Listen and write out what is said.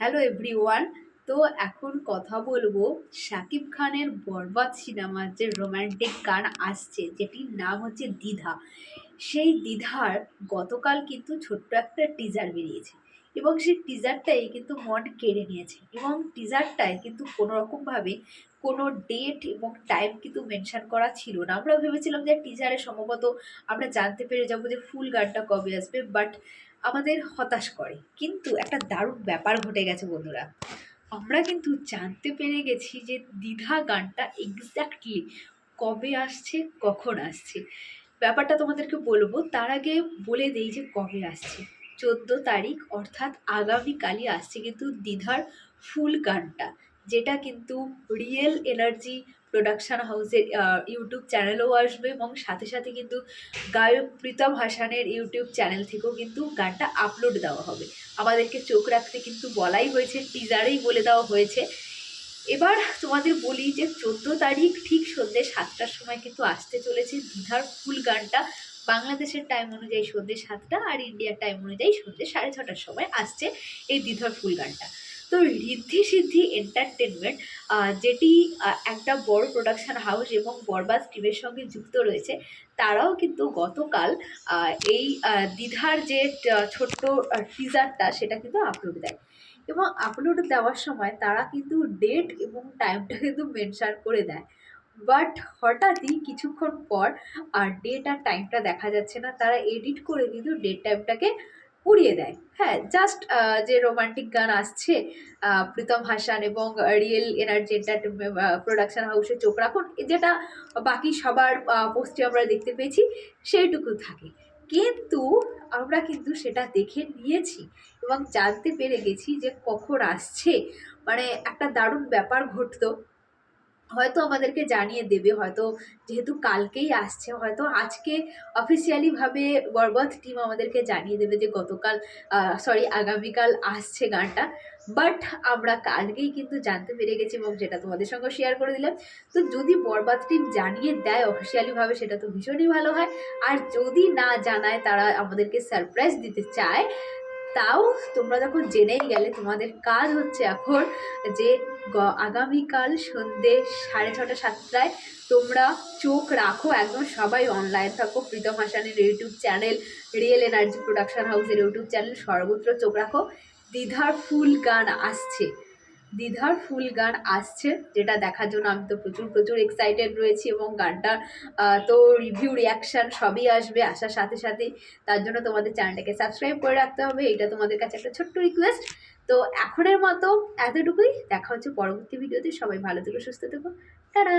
Hello everyone তো এখন কথা বলব শাকিব খানের বরবাদ সিনেমার যে রোম্যান্টিক গান আসছে, যেটির নাম হচ্ছে দ্বিধা সেই দ্বিধার গতকাল কিন্তু ছোট্ট একটা টিজার বেরিয়েছে এবং সেই টিজারটাই কিন্তু মন কেড়ে নিয়েছে এবং টিজারটায় কিন্তু কোনো রকমভাবে কোনো ডেট এবং টাইম কিন্তু মেনশন করা ছিল না। আমরা ভেবেছিলাম যে টিজারে সম্ভবত আমরা জানতে পেরে যাব যে ফুল গানটা কবে আসবে বাট আমাদের হতাশ করে। কিন্তু একটা দারুণ ব্যাপার ঘটে গেছে বন্ধুরা। আমরা কিন্তু জানতে পেরে গেছি যে দ্বিধা গানটা এক্স্যাক্টলি কবে আসছে, কখন আসছে। ব্যাপারটা তোমাদেরকে বলব, তার আগে বলে দেই যে কবে আসছে। চোদ্দ তারিখ, অর্থাৎ আগামীকালই আসছে কিন্তু দ্বিধার ফুল গানটা, যেটা কিন্তু রিয়েল এনার্জি প্রোডাকশান হাউসের ইউটিউব চ্যানেলও আসবে এবং সাথে সাথে কিন্তু গায়ক প্রীতম হাসানের ইউটিউব চ্যানেল থেকেও কিন্তু গানটা আপলোড দেওয়া হবে। আমাদেরকে চোখ রাখতে কিন্তু বলাই হয়েছে টিজারেই বলে দেওয়া হয়েছে। এবার তোমাদের বলি যে চোদ্দ তারিখ ঠিক সন্ধ্যে সাতটার সময় কিন্তু আসতে চলেছে দ্বিধার ফুল গানটা। বাংলাদেশের টাইম অনুযায়ী সন্ধ্যে সাতটা আর ইন্ডিয়ার টাইম অনুযায়ী সন্ধ্যে সাড়ে ছটার সময় আসছে এই দ্বিধার ফুল গানটা। তো ঋদ্ধি সিদ্ধি এন্টারটেনমেন্ট যেটি একটা বড় প্রোডাকশন হাউস এবং বরবাদ টিমের সঙ্গে যুক্ত রয়েছে, তারাও কিন্তু গতকাল এই দ্বিধার যে ছোট্ট টিজারটা সেটা কিন্তু আপলোড দেয়। এবং আপলোড দেওয়ার সময় তারা কিন্তু ডেট এবং টাইমটা কিন্তু মেনশন করে দেয়। বাট হঠাৎই কিছুক্ষণ পর, আর ডেট আর টাইমটা দেখা যাচ্ছে না, তারা এডিট করে কিন্তু ডেট টাইমটাকে উড়িয়ে দেয়। হ্যাঁ জাস্ট যে রোমান্টিক গান আসছে প্রীতম হাসান এবং রিয়েল এনার্জি এন্টারটেনমেন্ট প্রোডাকশন হাউসে চোখ রাখুন, যেটা বাকি সবার পোস্টে আমরা দেখতে পেয়েছি, সেইটুকু থাকে। কিন্তু আমরা কিন্তু সেটা দেখে নিয়েছি এবং জানতে পেরে গেছি যে কখন আসছে। মানে একটা দারুণ ব্যাপার ঘটতো। হয়তো আমাদেরকে জানিয়ে দেবে, হয়তো যেহেতু কালকেই আসছে, হয়তো আজকে অফিসিয়ালিভাবে বরবাদ টিম আমাদেরকে জানিয়ে দেবে যে গতকাল সরি আগামীকাল আসছে গানটা। বাট আমরা কালকেই কিন্তু জানতে পেরে গেছি এবং যেটা তোমাদের সঙ্গে শেয়ার করে দিলাম। তো যদি বরবাদ টিম জানিয়ে দেয় অফিসিয়ালিভাবে সেটা তো ভীষণই ভালো হয়। আর যদি না জানায়, তারা আমাদেরকে সারপ্রাইজ দিতে চায় তাও তোমরা যখন জেনেই গেলে, তোমাদের কাজ হচ্ছে এখন যে আগামীকাল সন্ধ্যে সাড়ে ছটা, সাতটায় তোমরা চোখ রাখো, একদম সবাই অনলাইন থাকো, প্রীতম হাসানের YouTube channel real energy production হাউসের ইউটিউব চ্যানেল সর্বত্র চোখ রাখো। দ্বিধার ফুল গান আসছে। দ্বিধার ফুল গান আসছে, যেটা দেখার জন্য আমি তো প্রচুর প্রচুর এক্সাইটেড রয়েছি এবং গানটা তো রিভিউ রিয়াকশান সবই আসবে আসার সাথে সাথে তার জন্য তোমাদের চ্যানেলটাকে সাবস্ক্রাইব করে রাখতে হবে, এটা তোমাদের কাছে একটা ছোট্ট রিকোয়েস্ট তো এখনের মতো এতটুকুই, দেখা হচ্ছে পরবর্তী ভিডিওতে। সবাই ভালো থেকো, সুস্থ থেকো। টাটা!